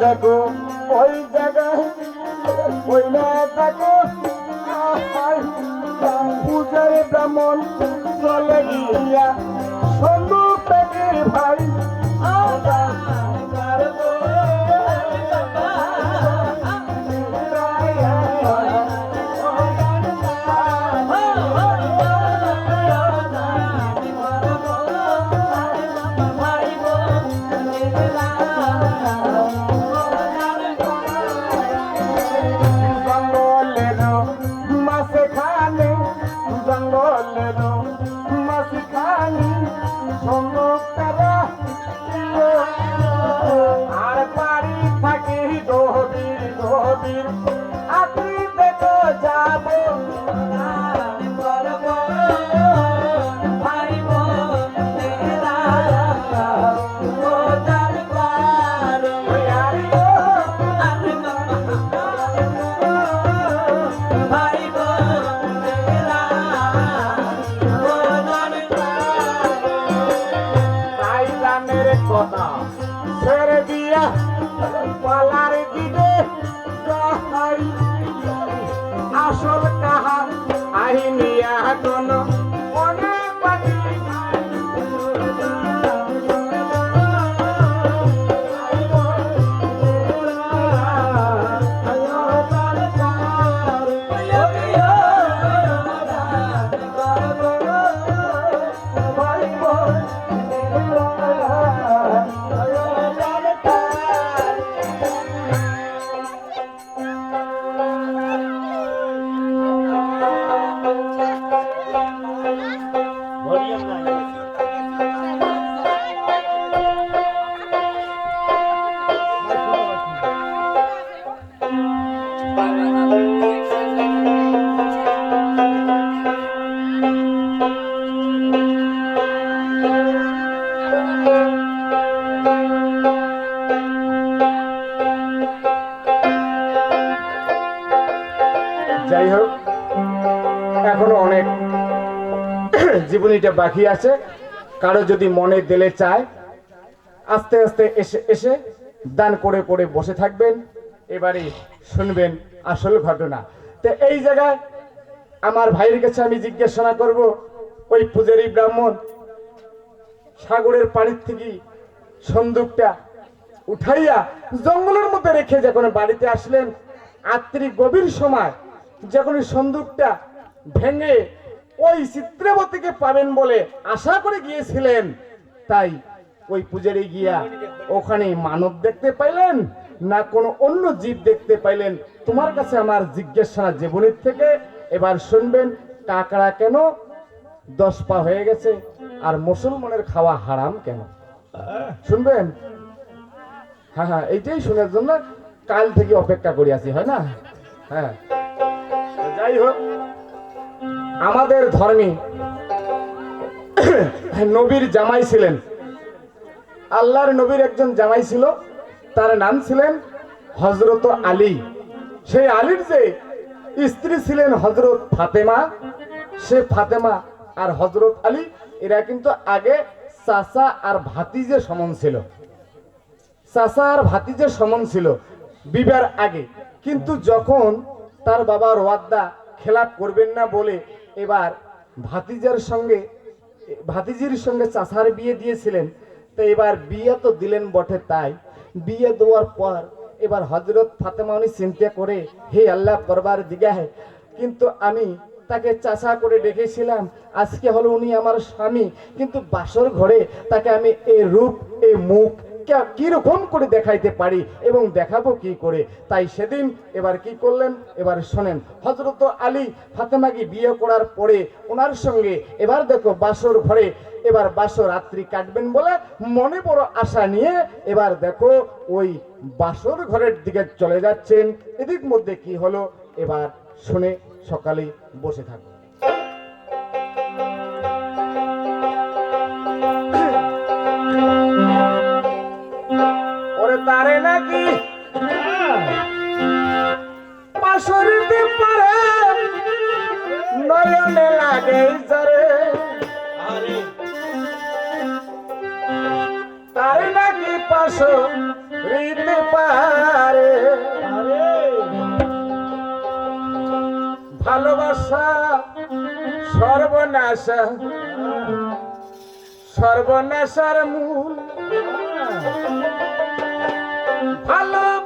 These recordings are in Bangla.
দেখো ওই জায়গায় ওই না দেখো পূজারে ব্রাহ্মণ চলে গিয়া পেটের ভাই। যাই জীবনীটা বাকি আছে। কারও যদি মনে দিলে চায়, আস্তে আস্তে এসে এসে দান করে করে বসে থাকবেন। এবারে শুনবেন আসল ঘটনা। তো এই জায়গায় আমার ভাইয়ের কাছে আমি জিজ্ঞাসা করব, ওই পূজারি ব্রাহ্মণ, সাগরের পানির থেকে সন্দুকটা উঠাইয়া জঙ্গলের মধ্যে রেখে যখন বাড়িতে আসলেন, আত্রি গভীর সময় যখন সন্দুকটা ভেঙে ওই চিত্রবতীকে পাবেন বলে আশা করে গিয়েছিলেন। তাই ওই পূজারি গিয়া ওখানে মানব দেখতে পাইলেন না কোনো অন্য জীব দেখতে পাইলেন? তোমার কাছে আমার জিজ্ঞাসা জীবনের থেকে এবার শুনবেন, কাকড়া কেন? দশ পা হয়ে গেছে আর মুসলমানের খাওয়া হারাম কেন? শুনবেন? হ্যাঁ হ্যাঁ এইটাই শোনার জন্য কাল থেকে অপেক্ষা করি আছি হয় না? হ্যাঁ। যাই হোক আমাদের ধর্মে নবীর জামাই ছিলেন। আল্লাহর নবীর একজন জামাই ছিল, তার নাম ছিলেন হজরত আলী। সেই আলীর যে স্ত্রী ছিলেন হজরত ফাতেমা, সে ফাতেমা আর হজরত আলী, এরা কিন্তু আগে চাচা আর ভাতিজে সমন ছিল। চাচা আর ভাতিজের সমন ছিল বিবার আগে। কিন্তু যখন তার বাবা রোয়াদ্দা খেলাপ করবেন না বলে এবার ভাতিজার সঙ্গে, ভাতিজির সঙ্গে চাচার বিয়ে দিয়েছিলেন, তো এবার বিয়ে তো দিলেন বটে তাই। বিয়ে দেওয়ার পর এবার হজরত ফাতেমা উনি চিন্তা করে, হে আল্লাহ করবার দিগাহে কিন্তু আমি তাকে চাচা করে ডেকেছিলাম, আজকে হলো উনি আমার স্বামী, কিন্তু বাসর ঘরে তাকে আমি এই রূপ এই মুখ কীরকম করে দেখাইতে পারি এবং দেখাবো কি করে? তাই সেদিন এবার কি করলেন? এবার শোনেন হজরত আলী ফাতেমাকে বিয়ে করার পরে ওনার সঙ্গে এবার দেখো বাসর ঘরে, এবার বাসর রাত্রি কাটবেন বলে মনে বড় আশা নিয়ে এবার দেখো ওই বাসর ঘরের দিকে চলে যাচ্ছেন। এদিক মধ্যে কি হলো? এবার শুনে সকালে বসে থাকো পারে নাকি? পাশরিতে পারে নয়নে লাগে জরে তার নাকি পাশরিতে পারে ভালোবাসা সর্বনাশ। সর্বনাশার মূল। ভালোবাসে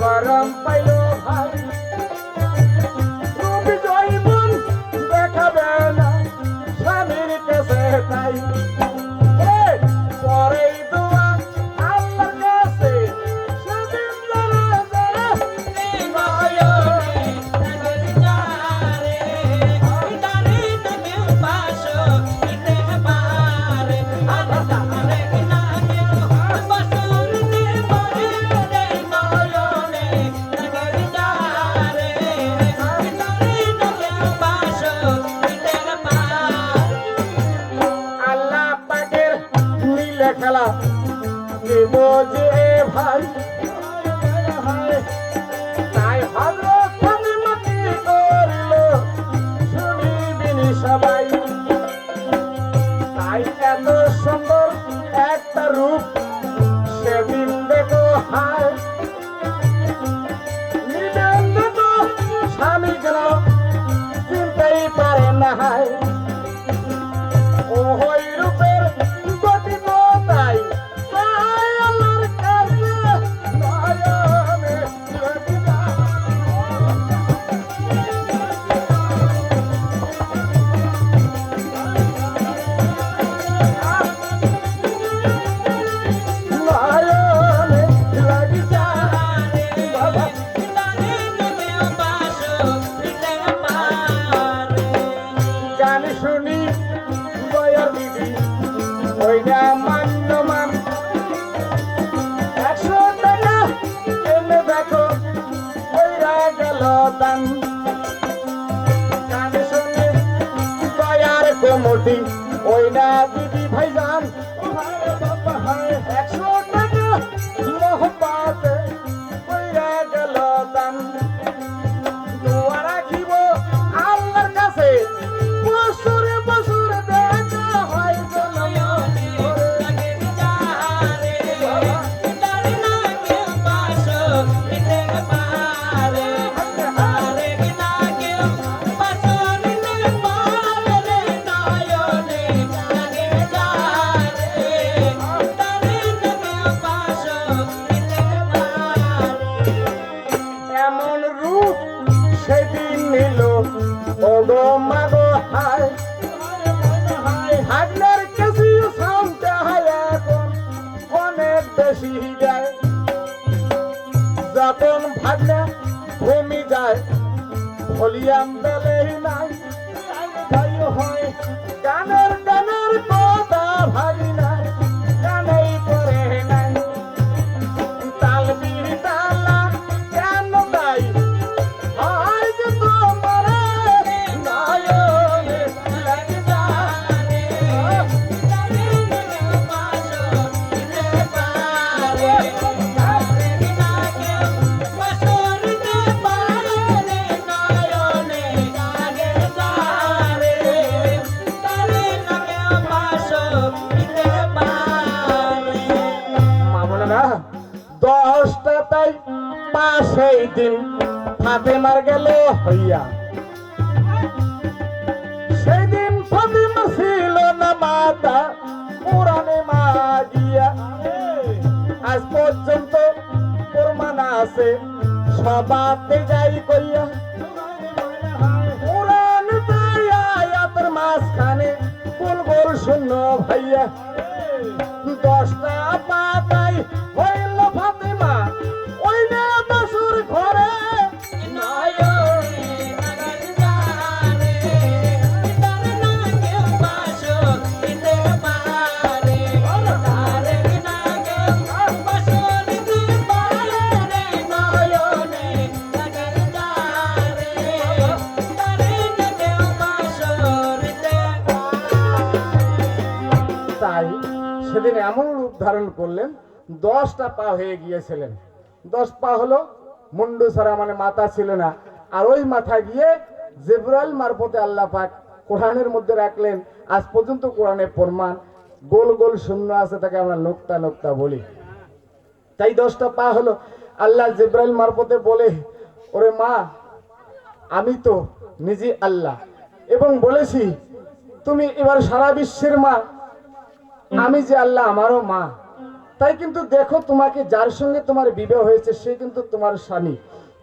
শরম পাইল চিনতেই পারে না হায়। ভলিয়াম বেলেই নাই। না। দশটা তাই পাশেই দিন। ফাতেমার গেল হইয়া। সেই দিন ফাতেমা ছিল না মাতা পুরানে মা আজ পর্যন্ত প্রমাণ আছে, সবাতে যাই কইয়া। মাঝখানে গোল শূন্য ভাইয়া। দশটা এমন রূপ ধারণ করলেন, দশটা পা হয়ে গিয়েছিলেন। দশ পা হলো মুন্ডু ছাড়া মানে মাথা ছিল না। আর ওই মাথা গিয়ে জেব্রাইল মারফতে আল্লাহ পাক কোরআনের মধ্যে রাখলেন, আজ পর্যন্ত কোরআনে প্রমাণ। গোল গোল শূন্য আছে তাকে আমরা নোক্তা নোক্তা বলি। তাই দশটা পা হলো আল্লাহ জেব্রাইল মারফতে বলে, ওরে মা, আমি তো নিজে আল্লাহ। এবং বলেছি, তুমি এবার সারা বিশ্বের মা আমি যে আল্লাহ আমারও মা, তাই কিন্তু দেখো তোমাকে যার সঙ্গে তোমার বিবাহ হয়েছে, সে কিন্তু তোমার স্বামী।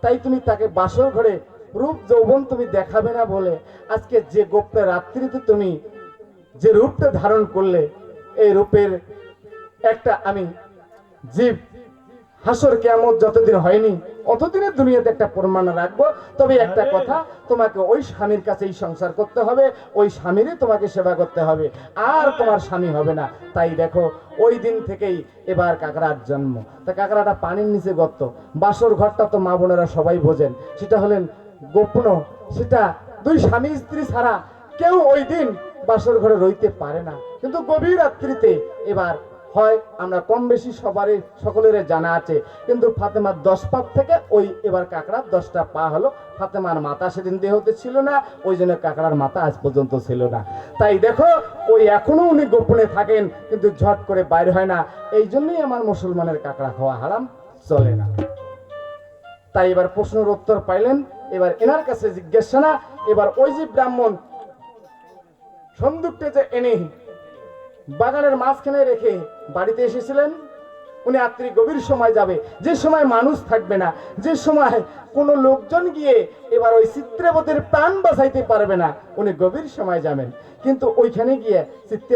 তাই তুমি তাকে বাসর ঘরে রূপ যৌবন তুমি দেখাবে না বলে আজকে যে গোপ্ত রাত্রিতে তুমি যে রূপটা ধারণ করলে, এই রূপের একটা আমি জীব, হাসর কেমন যতদিন হয়নি অতদিনের দুনিয়াতে একটা প্রমাণ রাখব। তবে একটা কথা তোমাকে ওই স্বামীর কাছেই সংসার করতে হবে ওই স্বামীরই তোমাকে সেবা করতে হবে। আর। তোমার স্বামী হবে না। তাই দেখো ওই দিন থেকেই এবার কাকড়ার জন্ম। তা কাকড়াটা পানির নিচে গর্ত বাসর ঘরটা তো মা বোনেরা সবাই বোঝেন। সেটা হলেন গোপন সেটা দুই স্বামী স্ত্রী ছাড়া কেউ ওই দিন বাসর ঘরে রইতে পারে না। কিন্তু গভীর রাত্রিতে এবার হয়, আমরা কম বেশি সবারই সকলের জানা আছে। কিন্তু ফাতেমার দশ পাত থেকে ওই এবার কাকড়ার দশটা পা হলো। ফাতেমার মাথা সেদিন দেহতে ছিল না, ওই জন্য কাঁকড়ার মাথা আজ পর্যন্ত ছিল না। তাই দেখো, ওই এখনও উনি গোপনে থাকেন, কিন্তু ঝট করে বাইরে হয় না। এই জন্যই আমার মুসলমানের কাকড়া খাওয়া হারাম, চলে না। তাই এবার প্রশ্নের উত্তর পাইলেন, এবার এনার কাছে জিজ্ঞাসা না, এবার ওই যে ব্রাহ্মণ, সন্দুকটা যে এনে বাগানের মাঝখানে রেখে বাড়িতে এসেছিলেন। উনি রাত্রি গভীর সময় যাবে। যে সময় মানুষ থাকবে না, যে সময় কোনো লোকজন গিয়ে এবার ওই চিত্রেবতের প্রাণ বাঁচাইতে পারবে না, উনি গভীর সময় যাবেন। কিন্তু ওইখানে গিয়ে চিত্রে